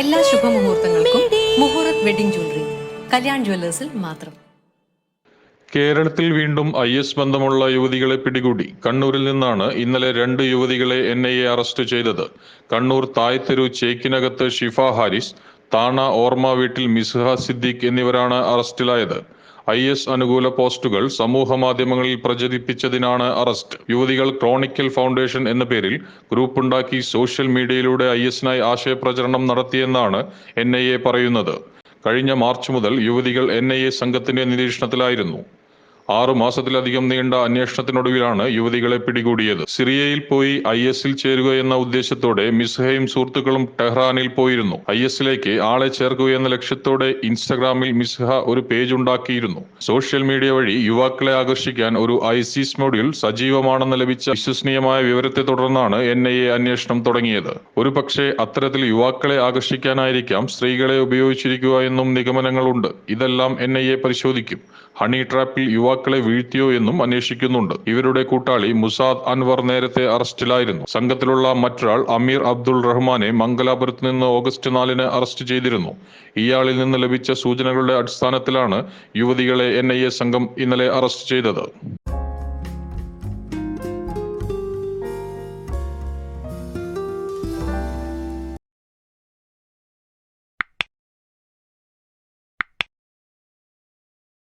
എല്ലാ ശുഭമുഹൂർത്തങ്ങൾക്കും Muhurat wedding jewellery Kalyan ജ്വല്ലേഴ്സിൽ മാത്രം. കേരളത്തിൽ വീണ്ടും ഐ എസ് ബന്ധമുള്ള യുവതികളെ പിടികൂടി. കണ്ണൂരിൽ നിന്നാണ് ഇന്നലെ രണ്ട് യുവതികളെ എൻ ഐ എ അറസ്റ്റ് ചെയ്തത്. കണ്ണൂർ തായ്തെരു ചേക്കിനകത്ത് ഷിഫ ഹാരിസ് താണ ഓർമ്മ വീട്ടിൽ മിസ്ഹ സിദ്ദിഖ് എന്നിവരാണ് അറസ്റ്റിലായത്. ഐ എസ് അനുകൂല പോസ്റ്റുകൾ സമൂഹ മാധ്യമങ്ങളിൽ പ്രചരിപ്പിച്ചതിനാണ് അറസ്റ്റ്. യുവതികൾ ക്രോണിക്കൽ ഫൗണ്ടേഷൻ എന്ന പേരിൽ ഗ്രൂപ്പുണ്ടാക്കി സോഷ്യൽ മീഡിയയിലൂടെ ഐ എസിനായി ആശയപ്രചരണം നടത്തിയെന്നാണ് എൻ ഐ എ പറയുന്നത്. കഴിഞ്ഞ മാർച്ച് മുതൽ യുവതികൾ എൻ ഐ എ സംഘത്തിന്റെ നിരീക്ഷണത്തിലായിരുന്നു. ആറു മാസത്തിലധികം നീണ്ട അന്വേഷണത്തിനൊടുവിലാണ് യുവതികളെ പിടികൂടിയത്. സിറിയയിൽ പോയി ഐ എസിൽ ചേരുക എന്ന ഉദ്ദേശത്തോടെ മിസ്ഹയും സുഹൃത്തുക്കളും ടെഹ്റാനിൽ പോയിരുന്നു. ഐ എസിലേക്ക് ആളെ ചേർക്കുക എന്ന ലക്ഷ്യത്തോടെ ഇൻസ്റ്റഗ്രാമിൽ മിസ്ഹ ഒരു പേജ് ഉണ്ടാക്കിയിരുന്നു. സോഷ്യൽ മീഡിയ വഴി യുവാക്കളെ ആകർഷിക്കാൻ ഒരു ഐസിസ് മൊഡ്യൂൾ സജീവമാണെന്ന് ലഭിച്ച വിശ്വസനീയമായ വിവരത്തെ തുടർന്നാണ് എൻ ഐ എ അന്വേഷണം തുടങ്ങിയത്. ഒരു പക്ഷേ അത്തരത്തിൽ യുവാക്കളെ ആകർഷിക്കാനായിരിക്കാം സ്ത്രീകളെ ഉപയോഗിച്ചിരിക്കുക എന്നും നിഗമനങ്ങളുണ്ട്. ഇതെല്ലാം എൻ ഐ എ പരിശോധിക്കും. ഹണി ട്രാപ്പിൽ യുവാക്കളെ വീഴ്ത്തിയോ എന്നും അന്വേഷിക്കുന്നുണ്ട്. ഇവരുടെ കൂട്ടാളി മുസാദ് അൻവർ നേരത്തെ അറസ്റ്റിലായിരുന്നു. സംഘത്തിലുള്ള മറ്റൊരാൾ അമീർ അബ്ദുൾ റഹ്മാനെ മംഗലാപുരത്ത് നിന്ന് ഓഗസ്റ്റ് നാലിന് അറസ്റ്റ് ചെയ്തിരുന്നു. ഇയാളിൽ നിന്ന് ലഭിച്ച സൂചനകളുടെ അടിസ്ഥാനത്തിലാണ് യുവതികളെ എൻ സംഘം ഇന്നലെ അറസ്റ്റ് ചെയ്തത്.